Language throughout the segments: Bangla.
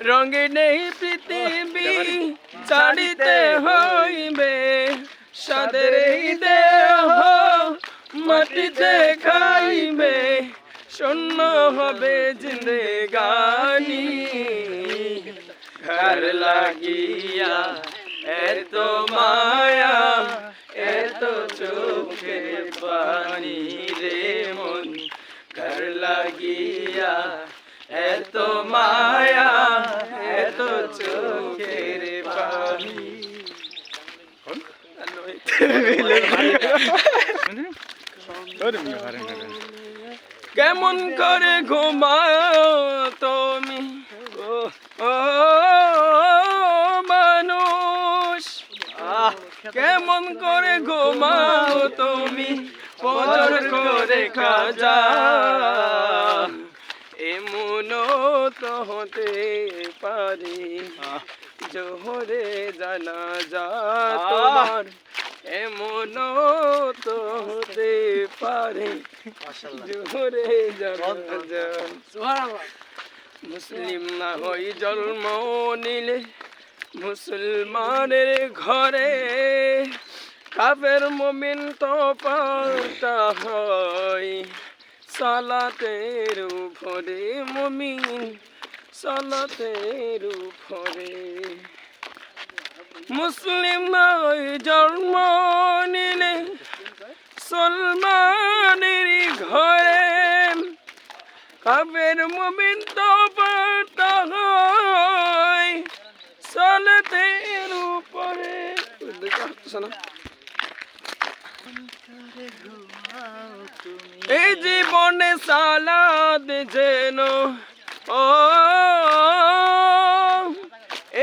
রঙিন এই পৃথিবী ছাড়িতে হইবে সাদের দেহ মাটিতে খাইবে শূন্য হবে জিন্দেগানি। ঘর লাগিয়া এত মায়া এত চোখে পানি রে মন। ঘর লাগিয়া এত মায়া, এত চোখের পানি। কেমন করে ঘুমাও তুমি? ও মানুষ। কেমন করে ঘুমাও তুমি? পদর করে খাজা। তো হতে পারে। জোহরে জানা যা তোমার এমন তো হতে পারে। জোহরে জানা যা মুসলিম না হই জন্ম নিলে মুসলমানের ঘরে কাফের মমিন তো পাল্টা হয়। সালাতের উপরে মমিন, সালাতের উপরে। মুসলিম নয় জন্ম নিলে সলমানের ঘরে কাবের মুমিন তো সালাতের উপরে। শোনা এই জীবনে সালাদ যেন, ও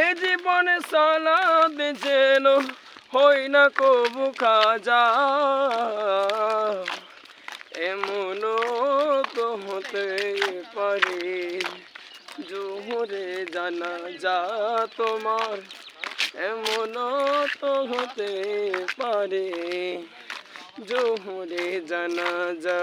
এই জীবনে সালাদ যেন হই না কবু খাজা। এমন তো হতে পারে জোহরে জানা যা তোমার। এমন তো হতে পারে জোহরে জানা যা